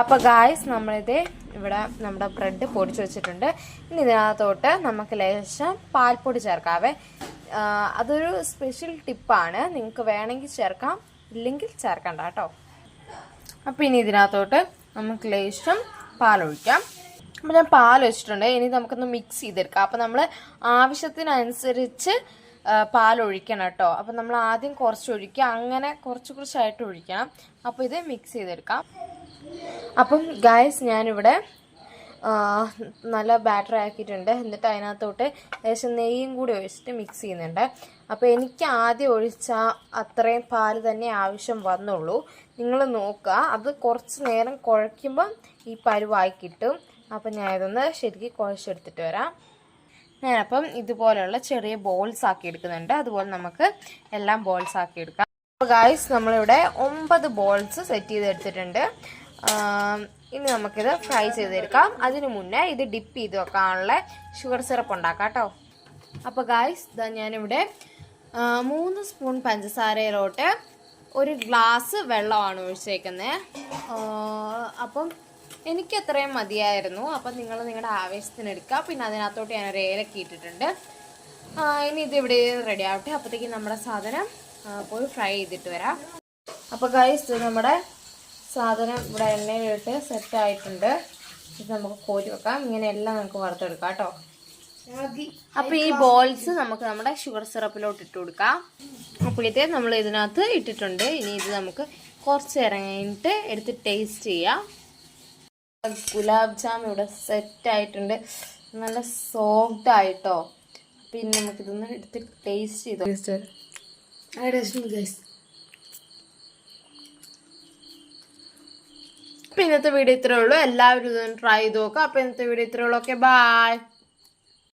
അപ്പോൾ ഗായ്സ് നമ്മളിത് ഇവിടെ നമ്മുടെ ബ്രെഡ് പൊടിച്ച് വെച്ചിട്ടുണ്ട്. ഇനി ഇതിനകത്തോട്ട് നമുക്ക് ലേശം പാൽപ്പൊടി ചേർക്കാവേ. അതൊരു സ്പെഷ്യൽ ടിപ്പാണ് നിങ്ങൾക്ക് വേണമെങ്കിൽ ചേർക്കാം ഇല്ലെങ്കിൽ ചേർക്കണ്ട കേട്ടോ. അപ്പോൾ ഇനി ഇതിനകത്തോട്ട് നമുക്ക് ലേശം പാലൊഴിക്കാം അപ്പോൾ ഞാൻ പാൽ വെച്ചിട്ടുണ്ട്. ഇനി നമുക്കൊന്ന് മിക്സ് ചെയ്തെടുക്കാം. അപ്പോൾ നമ്മൾ ആവശ്യത്തിനനുസരിച്ച് പാലൊഴിക്കണം കേട്ടോ. അപ്പോൾ നമ്മൾ ആദ്യം കുറച്ച് ഒഴിക്കുക. അങ്ങനെ കുറച്ച് കുറച്ചായിട്ട് ഒഴിക്കണം. അപ്പോൾ ഇത് മിക്സ് ചെയ്തെടുക്കാം. അപ്പം ഗായസ് ഞാനിവിടെ നല്ല ബാറ്റർ ആക്കിയിട്ടുണ്ട്. എന്നിട്ട് അതിനകത്തോട്ട് ഏകദേശം നെയ്യും കൂടി ഒഴിച്ചിട്ട് മിക്സ് ചെയ്യുന്നുണ്ട്. അപ്പോൾ എനിക്ക് ആദ്യം ഒഴിച്ച അത്രയും പാൽ തന്നെ ആവശ്യം വന്നുള്ളൂ. നിങ്ങൾ നോക്കുക അത് കുറച്ച് നേരം കുഴയ്ക്കുമ്പം ഈ പരുവായി കിട്ടും. അപ്പം ഞാൻ ഇതൊന്ന് ശരിക്കും കുഴച്ചെടുത്തിട്ട് വരാം. ഞാനപ്പം ഇതുപോലെയുള്ള ചെറിയ ബോൾസ് ആക്കി എടുക്കുന്നുണ്ട്. അതുപോലെ നമുക്ക് എല്ലാം ബോൾസ് ആക്കി എടുക്കാം. അപ്പോൾ ഗായ്സ് നമ്മളിവിടെ ഒമ്പത് ബോൾസ് സെറ്റ് ചെയ്തെടുത്തിട്ടുണ്ട്. ഇനി നമുക്കിത് ഫ്രൈ ചെയ്തെടുക്കാം. അതിനു മുന്നേ ഇത് ഡിപ്പ് ചെയ്ത് വെക്കാനുള്ള ഷുഗർ സിറപ്പ് ഉണ്ടാക്കാം കേട്ടോ. അപ്പോൾ ഗായ്സ് ഇതാ ഞാനിവിടെ മൂന്ന് സ്പൂൺ പഞ്ചസാരയിലോട്ട് ഒരു ഗ്ലാസ് വെള്ളമാണ് ഒഴിച്ചേക്കുന്നത് അപ്പം എനിക്ക് അത്രയും മതിയായിരുന്നു. അപ്പം നിങ്ങൾ നിങ്ങളുടെ ആവേശത്തിന് എടുക്കുക. പിന്നെ അതിനകത്തോട്ട് ഞാനൊരു ഏലക്ക ഇട്ടിട്ടുണ്ട്. ഇനി ഇതിവിടെ റെഡി ആവട്ടെ. അപ്പോഴത്തേക്കും നമ്മുടെ സാധനം പോയി ഫ്രൈ ചെയ്തിട്ട് വരാം. അപ്പോൾ ഗൈസ് നമ്മുടെ സാധനം ഇവിടെ എണ്ണയിലിട്ട് സെറ്റ് ആയിട്ടുണ്ട്. ഇത് നമുക്ക് കോരി വെക്കാം. ഇങ്ങനെ എല്ലാം നമുക്ക് വറുത്തെടുക്കാം കേട്ടോ. അപ്പോൾ ഈ ബോൾസ് നമുക്ക് നമ്മുടെ ഷുഗർ സിറപ്പിലോട്ട് ഇട്ട് കൊടുക്കാം. അപ്പോഴത്തെ നമ്മൾ ഇതിനകത്ത് ഇട്ടിട്ടുണ്ട്. ഇനി ഇത് നമുക്ക് കുറച്ച് ഇറങ്ങിയിട്ട് എടുത്ത് ടേസ്റ്റ് ചെയ്യാം. ഗുലാബ് ജാം ഇവിടെ സെറ്റ് ആയിട്ടുണ്ട്. നല്ല സോഫ്റ്റ് ആയിട്ടോ. പിന്നെ നമുക്കിതൊന്ന് എടുത്ത് ടേസ്റ്റ് ചെയ്തോ. അപ്പൊ ഇന്നത്തെ വീഡിയോ ഇത്രയേ ഉള്ളൂ. എല്ലാവരും ഇതൊന്ന് ട്രൈ ചെയ്ത് നോക്കാം. അപ്പം ഇന്നത്തെ വീഡിയോ ഇത്രയേ ഉള്ളൂ. Okay bye